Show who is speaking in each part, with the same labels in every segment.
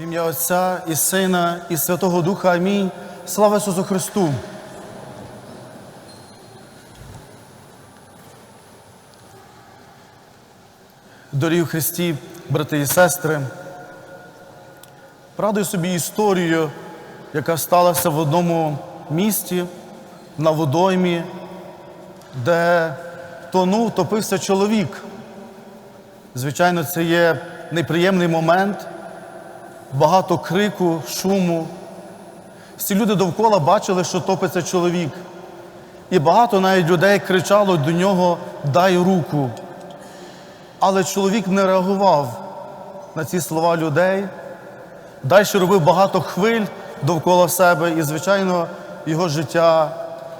Speaker 1: Ім'я Отця і Сина, і Святого Духа. Амінь. Слава Ісусу Христу! Дорогі в Христі, брати і сестри, Радую собі історію, яка сталася в одному місті на водоймі, де тонув, топився чоловік. Звичайно, це є неприємний момент, багато крику, шуму. Всі люди довкола бачили, що топиться чоловік. І багато навіть людей кричало до нього Дай руку. Але чоловік не реагував на ці слова людей. Далі робив багато хвиль довкола себе, і, звичайно, його життя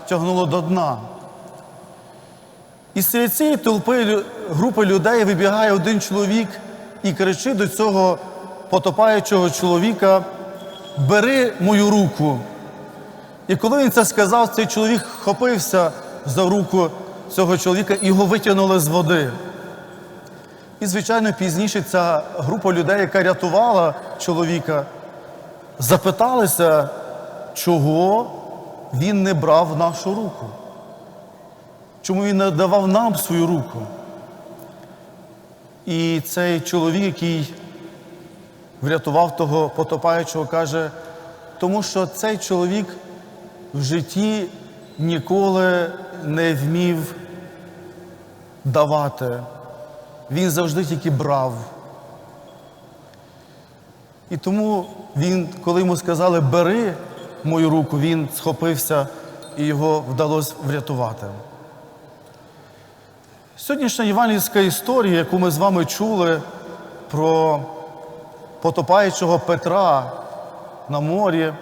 Speaker 1: тягнуло до дна. І серед цієї толпи групи людей вибігає один чоловік і кричить до цього потопаючого чоловіка: Бери мою руку. І коли він це сказав, цей чоловік хопився за руку цього чоловіка і його витягнули з води. І, звичайно, пізніше ця група людей, яка рятувала чоловіка, запиталися, чого він не брав нашу руку. Чому він не давав нам свою руку? І цей чоловік, який врятував того потопаючого, каже, тому що цей чоловік в житті ніколи не вмів давати. Він завжди тільки брав. І тому він, коли йому сказали бери мою руку, він схопився і його вдалося врятувати. Сьогоднішня євангельська історія, яку ми з вами чули про потопаючого Петра на морі,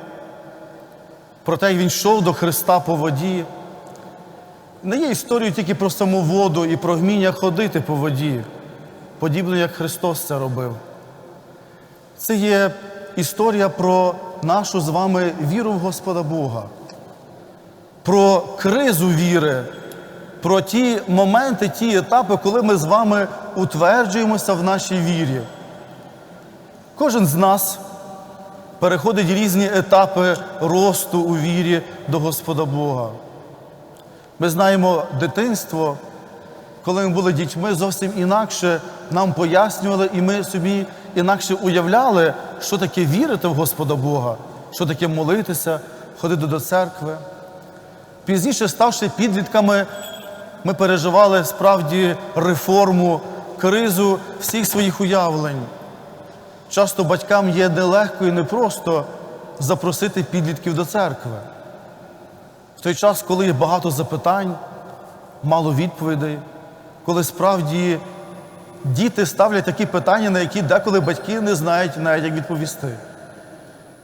Speaker 1: про те, як він йшов до Христа по воді, не є історією тільки про саму воду і про вміння ходити по воді, подібно як Христос це робив. Це є історія про нашу з вами віру в Господа Бога, про кризу віри, про ті моменти, ті етапи, коли ми з вами утверджуємося в нашій вірі. Кожен з нас переходить різні етапи росту у вірі до Господа Бога. Ми знаємо дитинство, коли ми були дітьми, зовсім інакше нам пояснювали, і ми собі інакше уявляли, що таке вірити в Господа Бога, що таке молитися, ходити до церкви. Пізніше, ставши підлітками, ми переживали справді реформу, кризу всіх своїх уявлень. Часто батькам є нелегко і непросто запросити підлітків до церкви. В той час, коли є багато запитань, мало відповідей, коли справді діти ставлять такі питання, на які деколи батьки не знають навіть як відповісти.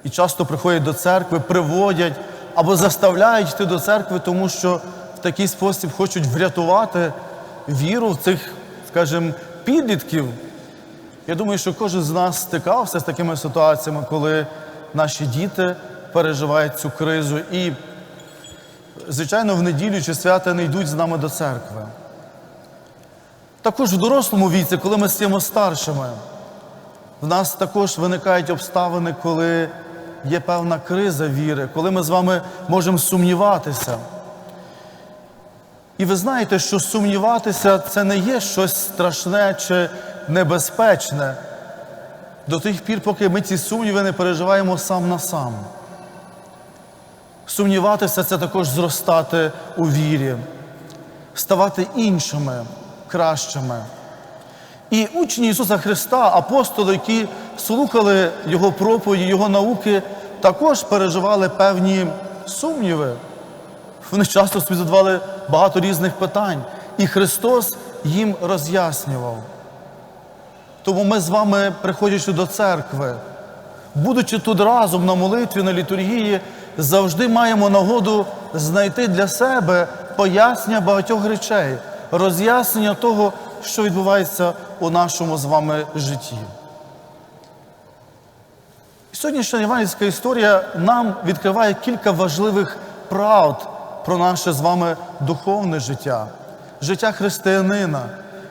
Speaker 1: І часто приходять до церкви, приводять або заставляють йти до церкви, тому що в такий спосіб хочуть врятувати віру в цих, скажімо, підлітків. Я думаю, що кожен з нас стикався з такими ситуаціями, коли наші діти переживають цю кризу і звичайно, в неділю чи свята не йдуть з нами до церкви. Також в дорослому віці, коли ми стаємо старшими, в нас також виникають обставини, коли є певна криза віри, коли ми з вами можемо сумніватися. І ви знаєте, що сумніватися це не є щось страшне чи небезпечне до тих пір, поки ми ці сумніви не переживаємо сам на сам. Сумніватися це також зростати у вірі, ставати іншими, кращими. І учні Ісуса Христа, апостоли, які слухали Його проповіді, Його науки, також переживали певні сумніви. Вони часто собі задавали багато різних питань, і Христос їм роз'яснював. Тому ми з вами, приходячи до церкви, будучи тут разом на молитві, на літургії, завжди маємо нагоду знайти для себе пояснення багатьох речей, роз'яснення того, що відбувається у нашому з вами житті. Сьогоднішня євангельська історія нам відкриває кілька важливих правд про наше з вами духовне життя, життя християнина,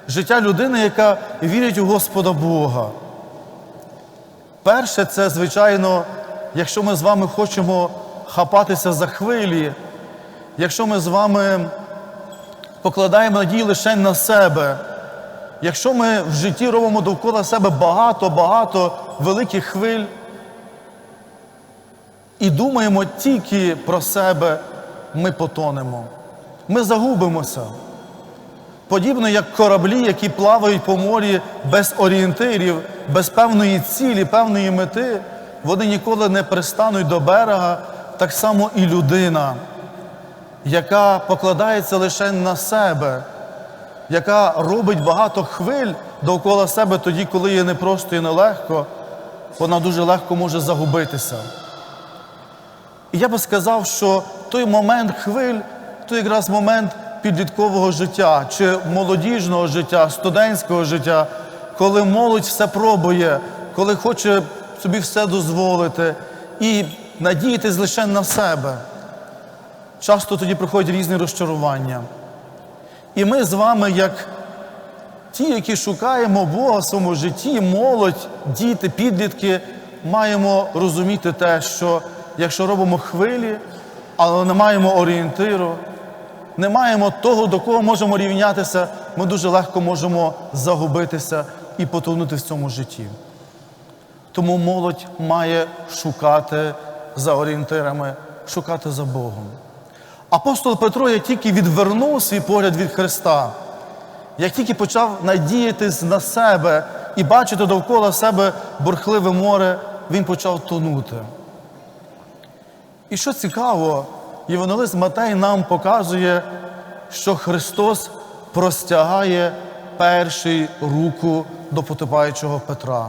Speaker 1: життя людини, яка вірить у Господа Бога. Перше, це, звичайно, якщо ми з вами хочемо хапатися за хвилі, якщо ми з вами покладаємо надії лише на себе, якщо ми в житті робимо довкола себе багато-багато великих хвиль і думаємо тільки про себе, ми потонемо. Ми загубимося. Подібно як кораблі, які плавають по морі без орієнтирів, без певної цілі, певної мети, вони ніколи не пристануть до берега, так само і людина, яка покладається лише на себе, яка робить багато хвиль довкола себе тоді, коли є непросто і нелегко, вона дуже легко може загубитися. І я би сказав, що той момент хвиль то якраз момент підліткового життя чи молодіжного життя, студентського життя, коли молодь все пробує, коли хоче собі все дозволити і надіятись лише на себе. Часто тоді приходять різні розчарування. І ми з вами, як ті, які шукаємо Бога в своєму житті, молодь, діти, підлітки, маємо розуміти те, що якщо робимо хвилі, але не маємо орієнтиру, не маємо того, до кого можемо рівнятися, ми дуже легко можемо загубитися і потонути в цьому житті. Тому молодь має шукати за орієнтирами, шукати за Богом. Апостол Петро, як тільки відвернув свій погляд від Христа, як тільки почав надіятись на себе і бачити довкола себе бурхливе море, він почав тонути. І що цікаво, Євангелист Матей нам показує, що Христос простягає перший руку до потопаючого Петра.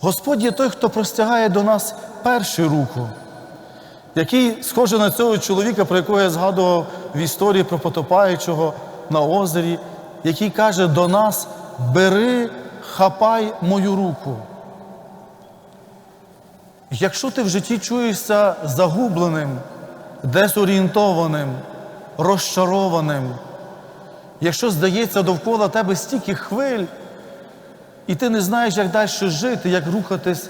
Speaker 1: Господь є той, хто простягає до нас першу руку, який схожий на цього чоловіка, про якого я згадував в історії про потопаючого на озері, який каже до нас: бери, хапай мою руку. Якщо ти в житті чуєшся загубленим, дезорієнтованим, розчарованим, якщо здається довкола тебе стільки хвиль, і ти не знаєш, як далі жити, як рухатись,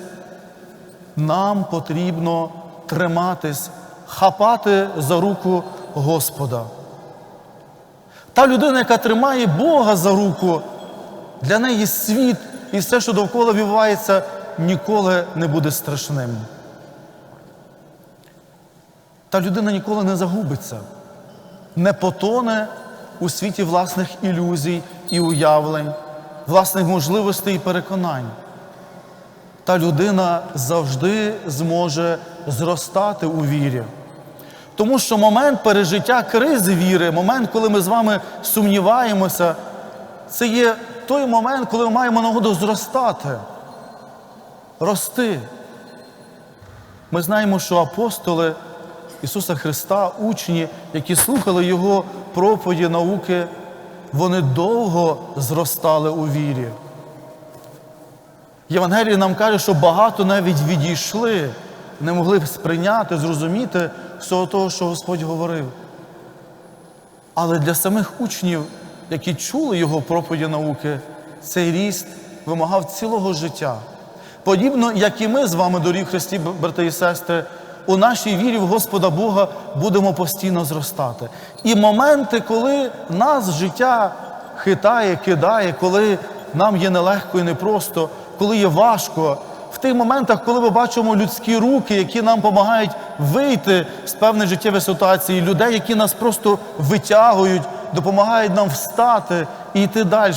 Speaker 1: нам потрібно триматись, хапати за руку Господа. Та людина, яка тримає Бога за руку, для неї світ і все, що довкола відбувається, ніколи не буде страшним. Та людина ніколи не загубиться, не потоне у світі власних ілюзій і уявлень, власних можливостей і переконань. Та людина завжди зможе зростати у вірі. Тому що момент пережиття кризи віри, момент, коли ми з вами сумніваємося, це є той момент, коли ми маємо нагоду зростати рости. Ми знаємо, що апостоли Ісуса Христа, учні, які слухали Його проповіді, науки, вони довго зростали у вірі. Євангеліє нам каже, що багато навіть відійшли, не могли сприйняти, зрозуміти всього того, що Господь говорив. Але для самих учнів, які чули Його проповіді науки, цей ріст вимагав цілого життя. Подібно, як і ми з вами, дорогі Христі, брати і сестри, у нашій вірі в Господа Бога будемо постійно зростати. І моменти, коли нас життя хитає, кидає, коли нам є нелегко і непросто, коли є важко, в тих моментах, коли ми бачимо людські руки, які нам допомагають вийти з певної життєвої ситуації, людей, які нас просто витягують, допомагають нам встати і йти далі,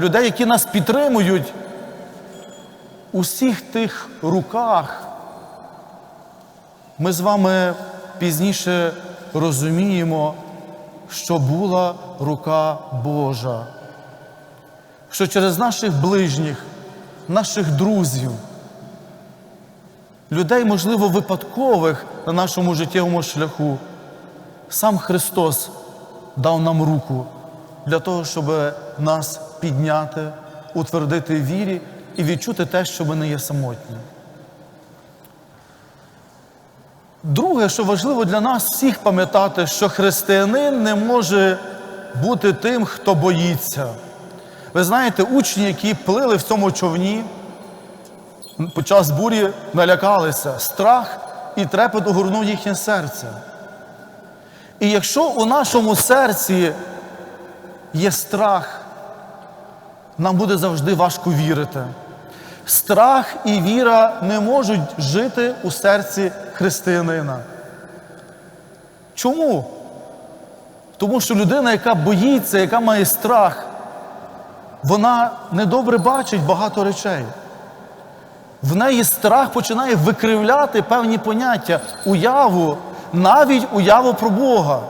Speaker 1: людей, які нас підтримують у всіх тих руках ми з вами пізніше розуміємо, що була рука Божа, що через наших ближніх, наших друзів, людей, можливо, випадкових на нашому життєвому шляху, сам Христос дав нам руку для того, щоб нас підняти, утвердити вірі і відчути те, що не є самотні. Друге, що важливо для нас всіх пам'ятати, що християнин не може бути тим, хто боїться. Ви знаєте, учні, які плили в цьому човні, під час бурі налякалися, страх і трепет огорнув їхнє серце. І якщо у нашому серці є страх, нам буде завжди важко вірити. Страх і віра не можуть жити у серці християнина. Чому? Тому що людина, яка боїться, яка має страх, вона недобре бачить багато речей. В неї страх починає викривляти певні поняття, уяву, навіть уяву про Бога.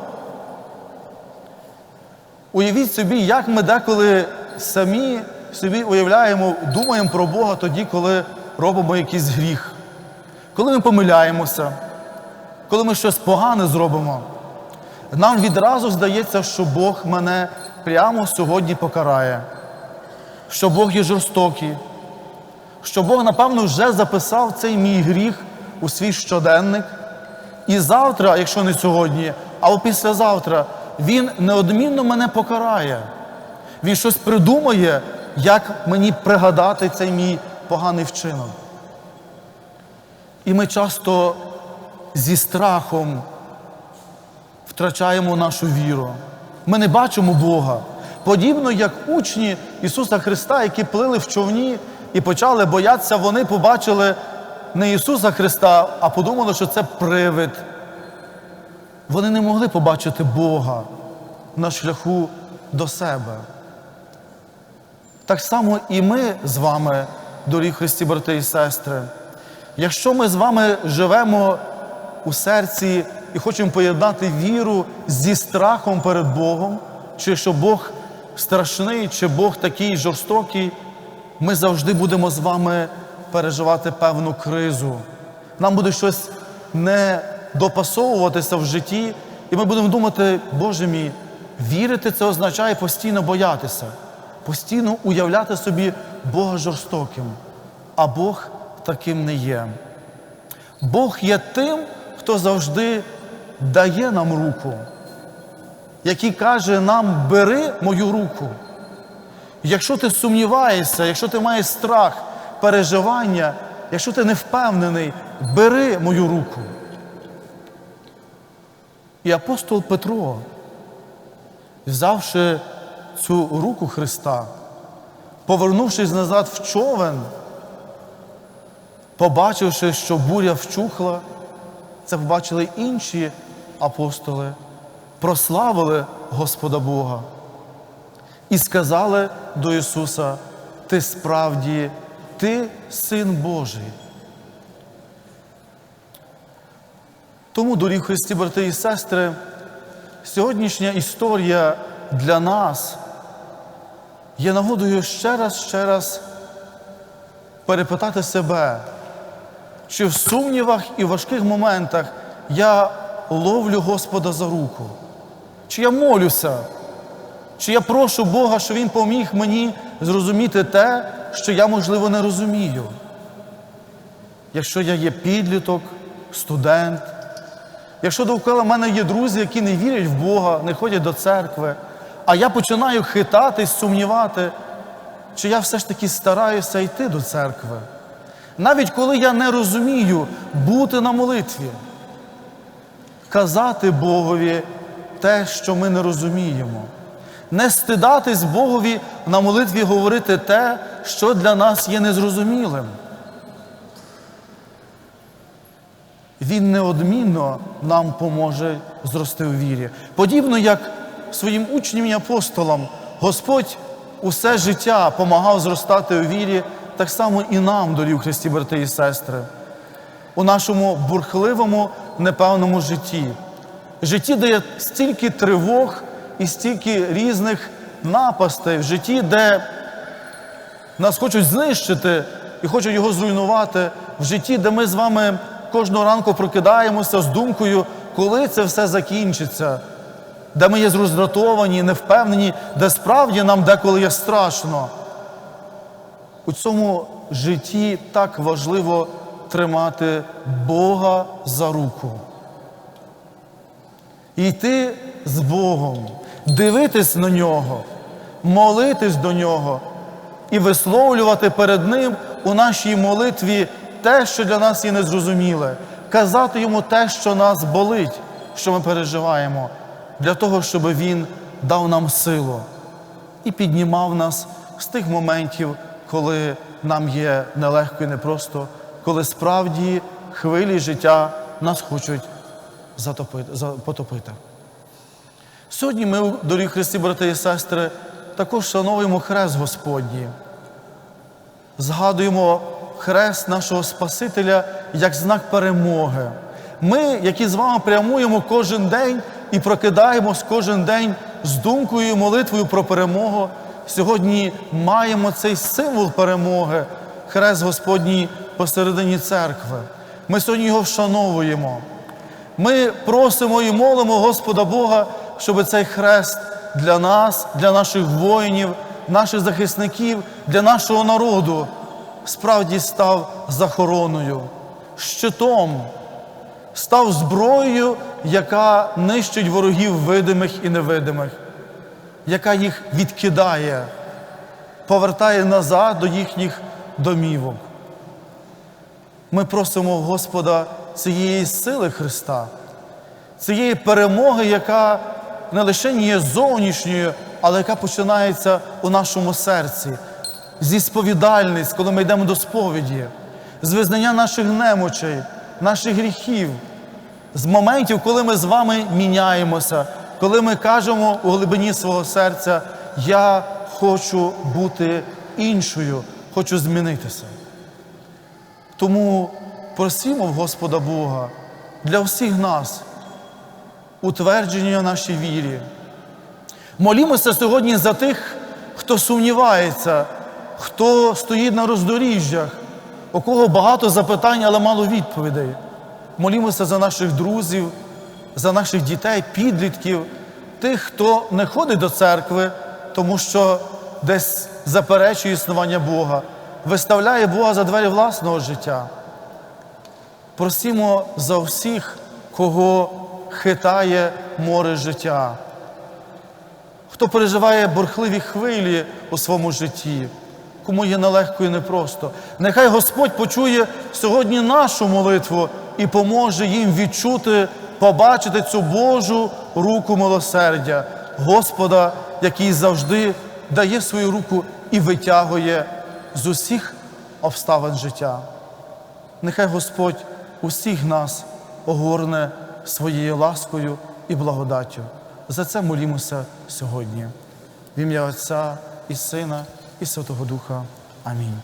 Speaker 1: Уявіть собі, як ми деколи самі собі уявляємо, думаємо про Бога тоді, коли робимо якийсь гріх, коли ми помиляємося, коли ми щось погане зробимо. Нам відразу здається, що Бог мене прямо сьогодні покарає, що Бог є жорстокий, що Бог, напевно, вже записав цей мій гріх у свій щоденник. І завтра, якщо не сьогодні, або післязавтра, Він неодмінно мене покарає. Він щось придумає, як мені пригадати цей мій поганий вчинок. І ми часто зі страхом втрачаємо нашу віру. Ми не бачимо Бога. Подібно як учні Ісуса Христа, які плили в човні і почали боятися, вони побачили не Ісуса Христа, а подумали, що це привид. Вони не могли побачити Бога на шляху до себе. Так само і ми з вами, дорогі Христі, брати і сестри. Якщо ми з вами живемо у серці і хочемо поєднати віру зі страхом перед Богом, чи що Бог страшний, чи Бог такий жорстокий, ми завжди будемо з вами переживати певну кризу. Нам буде щось не допасовуватися в житті, і ми будемо думати, Боже мій, вірити це означає постійно боятися, постійно уявляти собі Бога жорстоким, а Бог таким не є. Бог є тим, хто завжди дає нам руку, який каже нам, бери мою руку. Якщо ти сумніваєшся, якщо ти маєш страх, переживання, якщо ти не впевнений, бери мою руку. І апостол Петро, взявши цю руку Христа, повернувшись назад в човен, побачивши, що буря вчухла, це побачили інші апостоли, прославили Господа Бога і сказали до Ісуса: Ти справді, Ти син Божий. Тому, дорогі Христі, брати і сестри, сьогоднішня історія для нас є нагодою ще раз, ще раз перепитати себе, чи в сумнівах і важких моментах я ловлю Господа за руку, чи я молюся, чи я прошу Бога, щоб Він поміг мені зрозуміти те, що я, можливо, не розумію. Якщо я є підліток, студент, якщо довкола мене є друзі, які не вірять в Бога, не ходять до церкви, а я починаю хитатись, сумнівати, чи я все ж таки стараюся йти до церкви. Навіть коли я не розумію бути на молитві, казати Богові те, що ми не розуміємо, не стидатись Богові на молитві говорити те, що для нас є незрозумілим. Він неодмінно нам поможе зрости у вірі. Подібно як своїм учням і апостолам. Господь усе життя помагав зростати у вірі, так само і нам, дорів Христі, брати і сестри, у нашому бурхливому, непевному житті. Житті, де є стільки тривог і стільки різних напастей, в житті, де нас хочуть знищити і хочуть його зруйнувати, в житті, де ми з вами кожного ранку прокидаємося з думкою, коли це все закінчиться, де ми є роздратовані, невпевнені, де справді нам деколи є страшно. У цьому житті так важливо тримати Бога за руку. Йти з Богом, дивитись на нього, молитись до Нього і висловлювати перед Ним у нашій молитві те, що для нас є незрозуміле, казати йому те, що нас болить, що ми переживаємо, для того, щоб Він дав нам силу і піднімав нас з тих моментів, коли нам є нелегко і непросто, коли справді хвилі життя нас хочуть затопити, потопити. Сьогодні ми, дорогі Христі, брати і сестри, також шануємо хрест Господній. Згадуємо хрест нашого Спасителя як знак перемоги. Ми, які з вами прямуємо кожен день і прокидаємось кожен день з думкою і молитвою про перемогу, сьогодні маємо цей символ перемоги, хрест Господній посередині церкви. Ми сьогодні його вшановуємо. Ми просимо і молимо Господа Бога, щоб цей хрест для нас, для наших воїнів, наших захисників, для нашого народу справді став захороною, щитом, став зброєю, яка нищить ворогів видимих і невидимих, яка їх відкидає, повертає назад до їхніх домівок. Ми просимо Господа цієї сили Христа, цієї перемоги, яка не лише є зовнішньою, але яка починається у нашому серці, зі сповідальниць, коли ми йдемо до сповіді, з визнання наших немочей, наших гріхів, з моментів, коли ми з вами міняємося, коли ми кажемо у глибині свого серця, я хочу бути іншою, хочу змінитися. Тому просимо в Господа Бога для всіх нас утвердження нашій вірі. Молімося сьогодні за тих, хто сумнівається, хто стоїть на роздоріжжях, у кого багато запитань, але мало відповідей. Молімося за наших друзів, за наших дітей, підлітків, тих, хто не ходить до церкви, тому що десь заперечує існування Бога, виставляє Бога за двері власного життя. Просімо за всіх, кого хитає море життя, хто переживає бурхливі хвилі у своєму житті, кому є нелегко і непросто. Нехай Господь почує сьогодні нашу молитву і поможе їм відчути, побачити цю Божу руку милосердя, Господа, який завжди дає свою руку і витягує з усіх обставин життя. Нехай Господь усіх нас огорне своєю ласкою і благодаттю. За це молімося сьогодні. В ім'я Отця і Сина, і Святого Духа. Амінь.